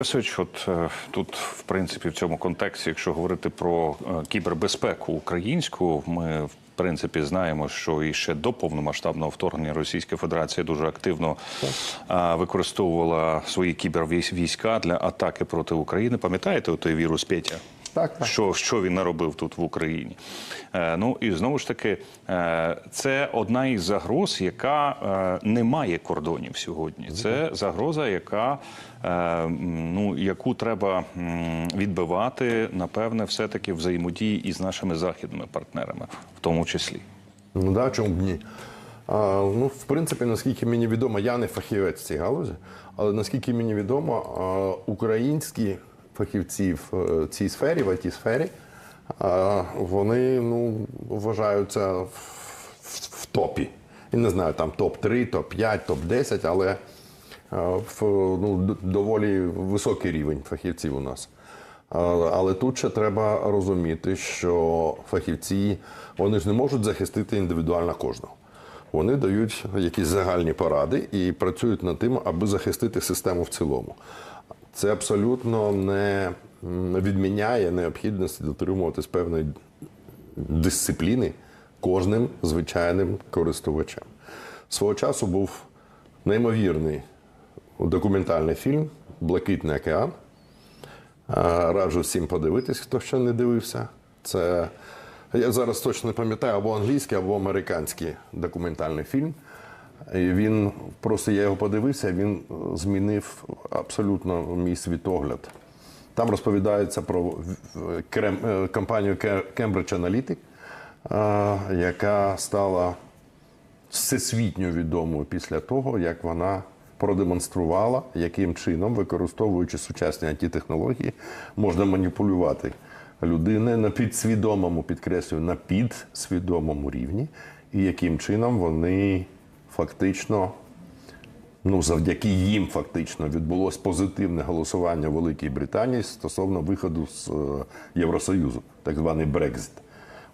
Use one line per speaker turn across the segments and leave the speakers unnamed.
Васильович, от е, тут, в принципі, в цьому контексті, якщо говорити про е, кібербезпеку українську, ми в принципі знаємо, що і ще до повномасштабного вторгнення Російська Федерація дуже активно е, використовувала свої кібервійська для атаки проти України. Пам'ятаєте той вірус Петя?
Так, так.
Що, що він наробив тут в Україні? Е, ну і знову ж таки, е, це одна із загроз, яка е, не має кордонів сьогодні. Це загроза, яка е, ну яку треба відбивати, напевне, все таки взаємодії із нашими західними партнерами, в тому числі.
Ну да, чому б ні? А, ну, в принципі, наскільки мені відомо, я не фахівець в цій галузі, але наскільки мені відомо, а, українські фахівці в е, цій сфері, в it сфері, вони ну, вважаються в, в, в топі. Я не знаю, там топ-3, топ-5, топ-10, але е, в, ну, доволі високий рівень фахівців у нас. Але тут ще треба розуміти, що фахівці вони ж не можуть захистити індивідуально кожного. Вони дають якісь загальні поради і працюють над тим, аби захистити систему в цілому. Це абсолютно не відміняє необхідності дотримуватись певної дисципліни кожним звичайним користувачем. Свого часу був неймовірний документальний фільм Блакитний океан. Раджу всім подивитись, хто ще не дивився. Це я зараз точно не пам'ятаю, або англійський, або американський документальний фільм. Він просто я його подивився, він е, змінив абсолютно мій світогляд. Там розповідається про е, компанію Cambridge Analytic, е, яка стала всесвітньо відомою після того, як вона продемонструвала, яким чином, використовуючи сучасні антитехнології, можна маніпулювати людиною на підсвідомому, підкреслюю, на підсвідомому рівні, і яким чином вони фактично. Ну, завдяки їм фактично відбулось позитивне голосування в Великій Британії стосовно виходу з е, Євросоюзу, так званий Брекзит.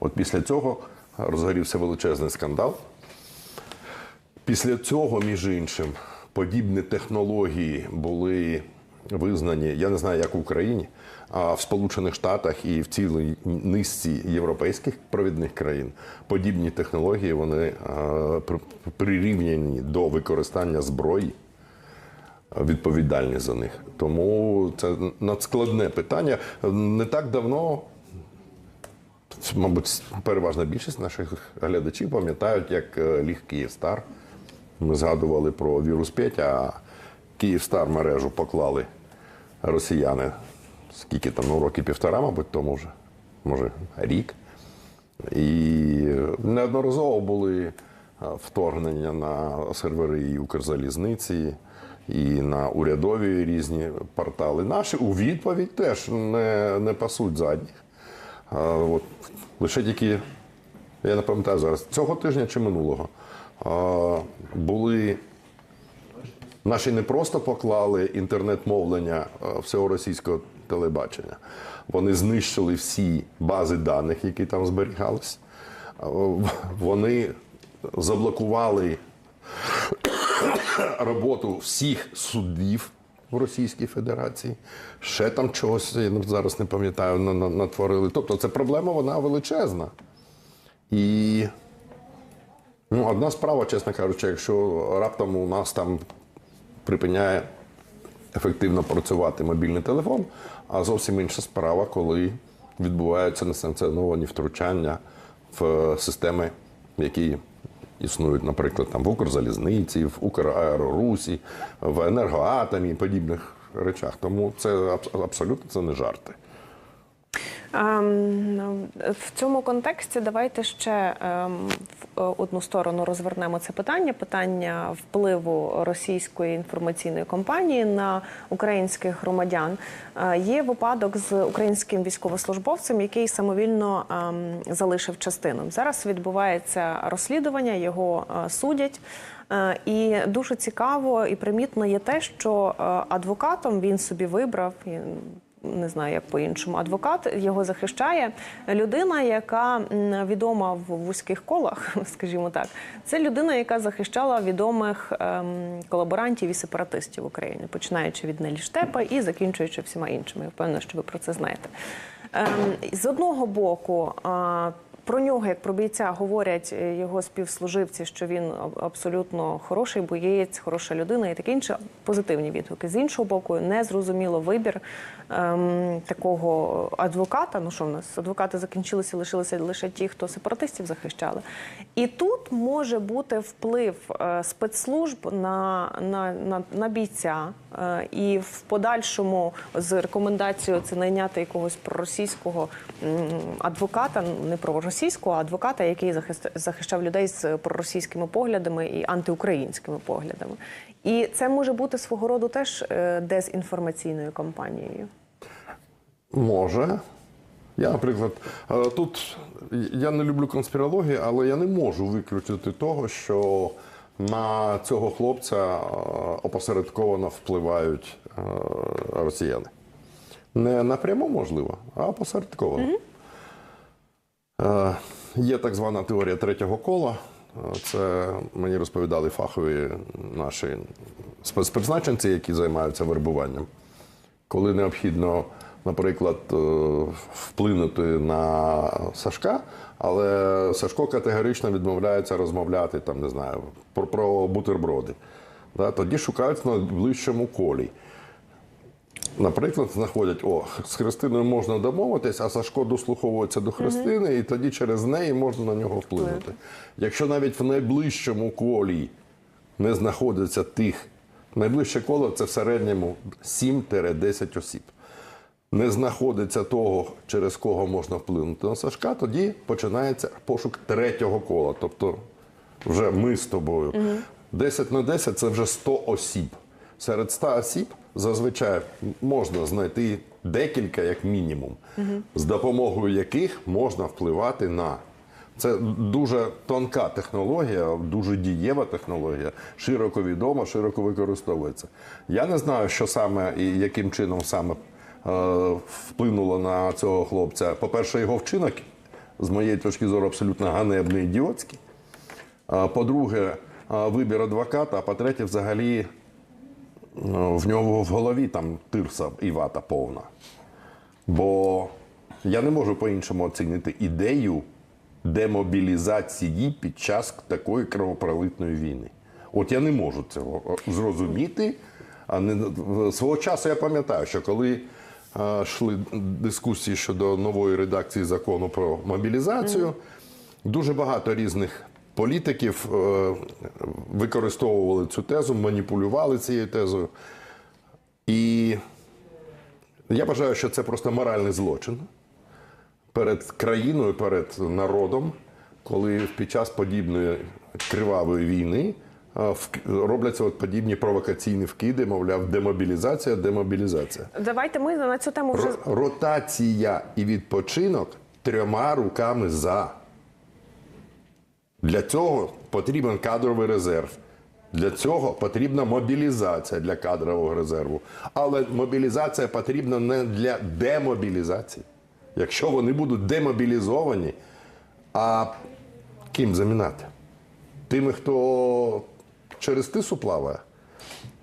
От після цього розгорівся величезний скандал. Після цього, між іншим, подібні технології були визнані, я не знаю, як в Україні, в Сполучених Штатах і в цілій низці європейських провідних країн подібні технології вони прирівняні до використання зброї, відповідальні за них. Тому це надскладне питання. Не так давно мабуть, переважна більшість наших глядачів пам'ятають, як е, ліг Київстар. Ми згадували про вірус Петя, а Київстар мережу поклали росіяни. Скільки там, ну, роки півтора, мабуть, тому вже, може, рік. І неодноразово були е, вторгнення на сервери і Укрзалізниці, і на урядові різні портали. Наші у відповідь теж не, не пасуть задніх. А, от, лише тільки, я не пам'ятаю зараз, цього тижня чи минулого а, були. Наші не просто поклали інтернет-мовлення всього російського телебачення. Вони знищили всі бази даних, які там зберігались. Вони заблокували роботу всіх судів в Російській Федерації. Ще там чогось, я зараз не пам'ятаю, на- на- натворили. Тобто це проблема вона величезна. І ну, одна справа, чесно кажучи, якщо раптом у нас там припиняє ефективно працювати мобільний телефон, а зовсім інша справа, коли відбуваються несанкціоновані втручання в системи, які існують, наприклад, там в Укрзалізниці, в Украерорусі, в енергоатомі і подібних речах. Тому це абс- абсолютно це не жарти.
Ем, В цьому контексті давайте ще ем, в е, одну сторону розвернемо це питання: питання впливу російської інформаційної компанії на українських громадян. Е, Є випадок з українським військовослужбовцем, який самовільно ем, залишив частину. Зараз відбувається розслідування, його е, судять. І дуже цікаво і примітно є те, що адвокатом він собі вибрав не знаю, як по-іншому. Адвокат його захищає людина, яка відома в вузьких колах, скажімо так. Це людина, яка захищала відомих ем, колаборантів і сепаратистів України, починаючи від Нелі Штепа і закінчуючи всіма іншими. Я впевнена, що ви про це знаєте. Ем, з одного боку. Про нього, як про бійця, говорять е, його співслуживці, що він абсолютно хороший боєць, хороша людина і таке інше. Позитивні відгуки. З іншого боку, незрозуміло вибір ем, такого адвоката. Ну що в нас адвокати закінчилися, лишилися лише ті, хто сепаратистів захищали. І тут може бути вплив е, спецслужб на, на, на, на бійця, е, і в подальшому з рекомендацією це найняти якогось проросійського м, адвоката, не проросійського, а адвоката, який захищав людей з проросійськими поглядами і антиукраїнськими поглядами. І це може бути свого роду теж е, дезінформаційною кампанією.
Може. Я, наприклад, е, тут я не люблю конспірології, але я не можу виключити того, що на цього хлопця е, опосередковано впливають росіяни. Не напряму можливо, а опосередковано. Е, Є так звана теорія третього кола. Е, Це мені розповідали фахові наші спецпризначенці, які займаються вербуванням коли необхідно, наприклад, е, вплинути на Сашка, але Сашко категорично відмовляється розмовляти там, не знаю, про, про бутерброди. Тоді шукають на ближчому колі. Наприклад, знаходять, о, з Христиною можна домовитись, а Сашко дослуховується до Христини, і тоді через неї можна на нього вплинути. Якщо навіть в найближчому колі не знаходиться тих, найближче коло це в середньому 7-10 осіб. Не знаходиться того, через кого можна вплинути на Сашка, тоді починається пошук третього кола. Тобто вже ми з тобою. 10 на 10 це вже 100 осіб. Серед 100 осіб зазвичай можна знайти декілька, як мінімум, з допомогою яких можна впливати на. Це дуже тонка технологія, дуже дієва технологія, широко відома, широко використовується. Я не знаю, що саме і яким чином саме е, вплинуло на цього хлопця. По-перше, його вчинок, з моєї точки зору, абсолютно ганебний ідіотський. А, По-друге, вибір адвоката, а по-третє, взагалі е, в нього в голові там тирса і вата повна. Бо я не можу по-іншому оцінити ідею демобілізації під час такої кровопролитної війни. От я не можу цього зрозуміти. А не свого часу я пам'ятаю, що коли е, йшли дискусії щодо нової редакції закону про мобілізацію, дуже багато різних політиків е, використовували цю тезу, маніпулювали цією тезою. І я вважаю, що це просто моральний злочин перед країною, перед народом, коли під час подібної кривавої війни а, робляться от подібні провокаційні вкиди, мовляв, демобілізація, демобілізація.
Давайте ми на цю тему вже
Ротація і відпочинок трьома руками за. Для цього потрібен кадровий резерв. Для цього потрібна мобілізація для кадрового резерву. Але мобілізація потрібна не для демобілізації. Якщо вони будуть демобілізовані, а ким замінати? Тими, хто через тису плаває?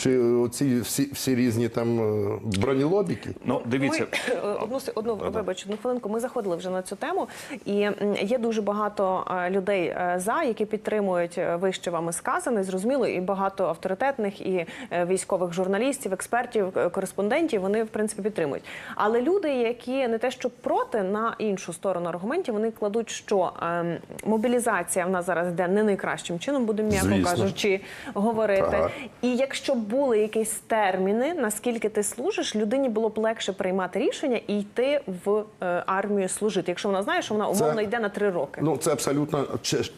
Чи оці всі, всі різні там е, бронелобіки?
Ну, дивіться,
Ми, е, одну, се- одну вибач, одну хвилинку. Ми заходили вже на цю тему, і є дуже багато е, людей е, за, які підтримують е, вище вами сказане, зрозуміло, і багато авторитетних і е, військових журналістів, експертів, е, кореспондентів. Вони в принципі підтримують. Але люди, які не те, що проти на іншу сторону аргументів, вони кладуть, що ем, мобілізація в нас зараз йде не найкращим чином, будемо м'яко кажучи, говорити.
Так.
І якщо б були якісь терміни, наскільки ти служиш, людині було б легше приймати рішення і йти в е, армію служити, якщо вона знає, що вона умовно йде на три роки.
Ну, це абсолютно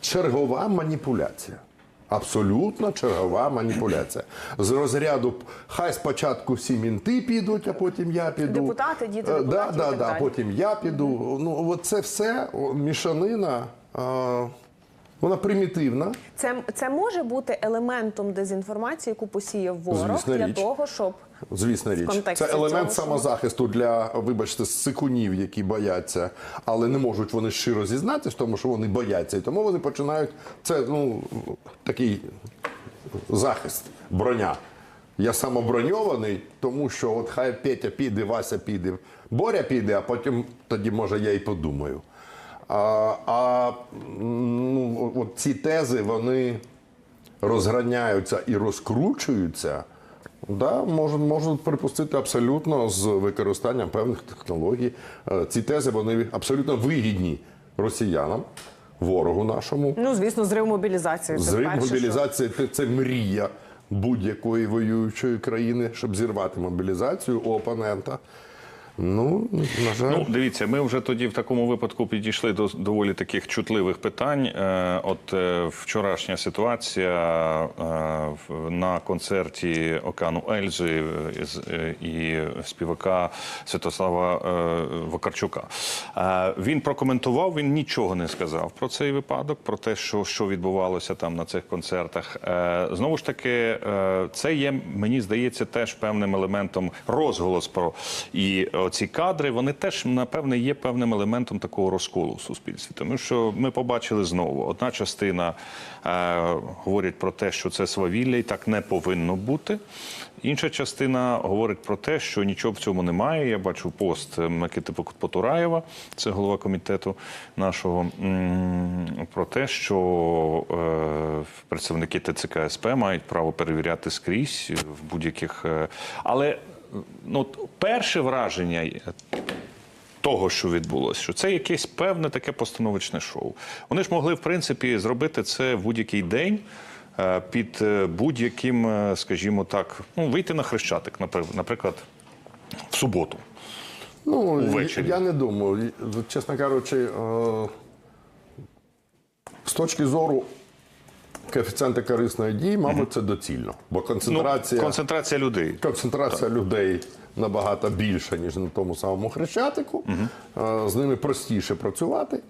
чергова маніпуляція. Абсолютно чергова маніпуляція. З розряду хай спочатку всі мінти підуть, а потім я піду.
Депутати, діти
Е,
депутатів
да, да, да, потім я піду. Ну, от це все мішанина. Вона примітивна.
Це, це може бути елементом дезінформації, яку посіяв ворог
Звісна
для
річ.
того, щоб
Звісна річ, це елемент
цього
самозахисту для, вибачте, сикунів, які бояться, але не можуть вони щиро зізнатися, тому що вони бояться, і тому вони починають. Це ну такий захист, броня. Я самоброньований, тому що от хай Петя піде, Вася піде, Боря піде, а потім тоді може я і подумаю. А, а ну, от ці тези вони розграняються і розкручуються. Да, можуть, можуть припустити абсолютно з використанням певних технологій. Е, Ці тези вони абсолютно вигідні росіянам, ворогу нашому.
Ну, звісно, зрив мобілізації.
Зрив мобілізації це, це мрія будь-якої воюючої країни, щоб зірвати мобілізацію у опонента. Ну, на жаль.
Ну, дивіться, ми вже тоді в такому випадку підійшли до доволі таких чутливих питань. Е, От е, вчорашня ситуація е, на концерті Океану Ельзи і співака Святослава Вакарчука. Він прокоментував, він нічого не сказав про цей випадок, про те, що, що відбувалося там на цих концертах. Знову ж таки, це є, мені здається, теж певним елементом розголос про і ці кадри. Вони теж напевне є певним елементом такого розколу в суспільстві. Тому що ми побачили знову одна частина е, говорить про те, що це свавілля і так не повинно бути. Інша частина говорить про те, що нічого в цьому немає. Я бачу пост Микити Потураєва, це голова комітету нашого, про те, що е, представники ТЦК СП мають право перевіряти скрізь в будь-яких. е, Але ну, перше враження того, що відбулося, що це якесь певне таке постановочне шоу. Вони ж могли, в принципі, зробити це в будь-який день. е, Під е, будь-яким, е, скажімо так, ну вийти на хрещатик, наприклад, в суботу.
Ну,
Увечері.
я не думаю. Чесно кажучи, з точки зору коефіцієнта корисної дії, мабуть, це доцільно. Бо концентрація,
Ну, концентрація людей.
концентрація людей набагато більша, ніж на тому самому хрещатику. Е, З ними простіше працювати.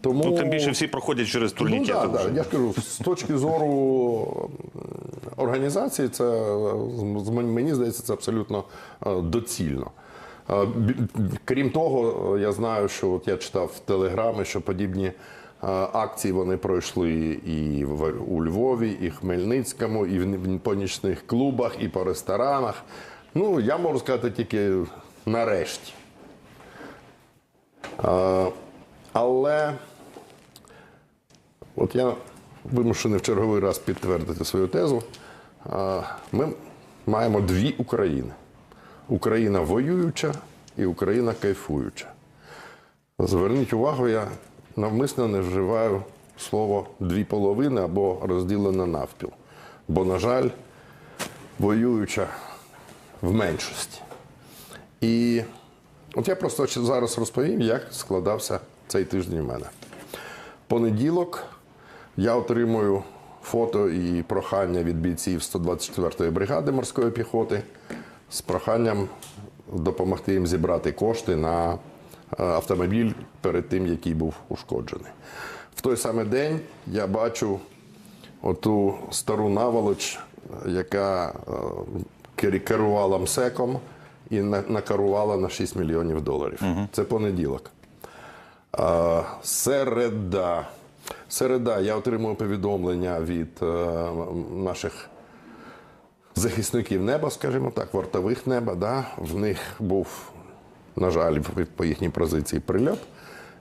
Тому...
Ну, тим більше всі проходять через
Ну, да, да. Я ж кажу, з точки зору організації, це мені здається, це абсолютно е, доцільно. Е, Крім того, я знаю, що от я читав в телеграмі, що подібні акції вони пройшли і в, у Львові, і Хмельницькому, і в, по нічних клубах, і по ресторанах. Ну, я можу сказати тільки нарешті. Е, Але От я вимушений в черговий раз підтвердити свою тезу. А, Ми маємо дві України: Україна воююча і Україна кайфуюча. Зверніть увагу, я навмисно не вживаю слово дві половини або розділене навпіл. Бо, на жаль, воююча в меншості. І от я просто зараз розповім, як складався цей тиждень у мене. Понеділок я отримую фото і прохання від бійців 124-ї бригади морської піхоти з проханням допомогти їм зібрати кошти на автомобіль перед тим, який був ушкоджений. В той самий день я бачу оту стару наволоч, яка е, керувала МСЕКом і на- накерувала на 6 мільйонів доларів. Це понеділок. Середа. Середа. Я отримую повідомлення від е, наших захисників неба, скажімо так, вартових неба. Да? В них був, на жаль, по їхній позиції прильот.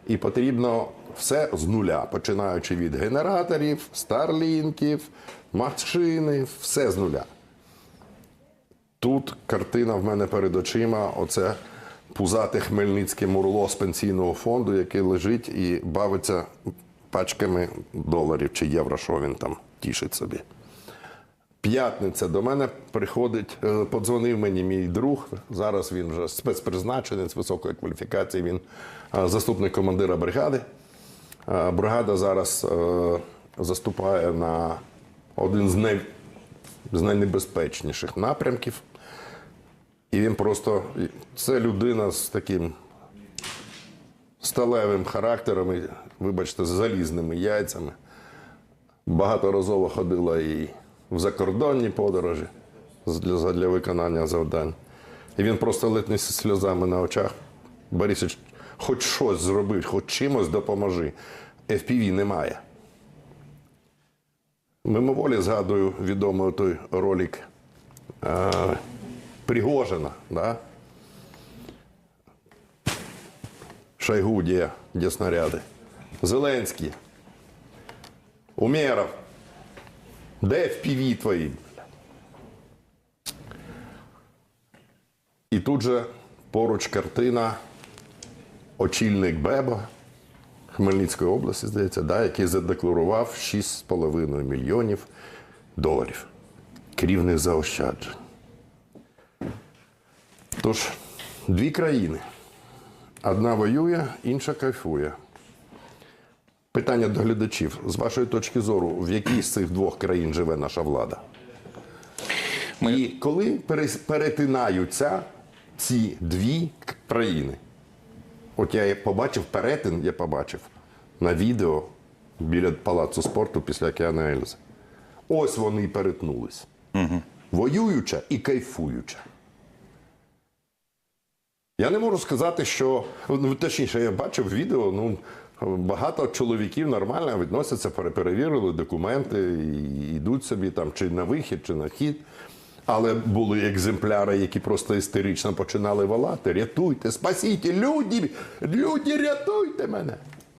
І потрібно все з нуля, починаючи від генераторів, старлінків, машини, все з нуля. Тут картина в мене перед очима. Оце пузате хмельницьке мурло з пенсійного фонду, яке лежить і бавиться пачками доларів чи євро, що він там тішить собі. П'ятниця до мене приходить, е, подзвонив мені мій друг. Зараз він вже спецпризначенець високої кваліфікації. Він е, заступник командира бригади. Е, Бригада зараз заступає на один з най з найнебезпечніших напрямків. І він просто це людина з таким сталевим характером, вибачте, з залізними яйцями. Багаторазово ходила і в закордонні подорожі. для, для виконання завдань. І він просто зі сльозами на очах. Борисович, хоч щось зроби, хоч чимось допоможи. FPV немає. Мимоволі згадую відомий той ролик е, Пригожина, да? Шойгу, де снаряди. Зеленський. Умєров. Де FPV твої? І тут же поруч картина очільник Беба Хмельницької області, здається, да, який задекларував 6,5 мільйонів доларів керівних заощаджень. Тож, дві країни. Одна воює, інша кайфує. Питання до глядачів. З вашої точки зору, в якій з цих двох країн живе наша влада? І коли перетинаються ці дві країни? От я побачив перетин, я побачив на відео біля палацу спорту після океану Ельзи. Ось вони і перетнулись. Угу. Воююча і кайфуюча. Я не можу сказати, що ну, точніше, я бачив відео. Ну багато чоловіків нормально відносяться, пере- перевірили документи і йдуть собі там чи на вихід, чи на хід. Але були екземпляри, які просто істерично починали волати. Рятуйте, спасіть, люди, люди, рятуйте мене.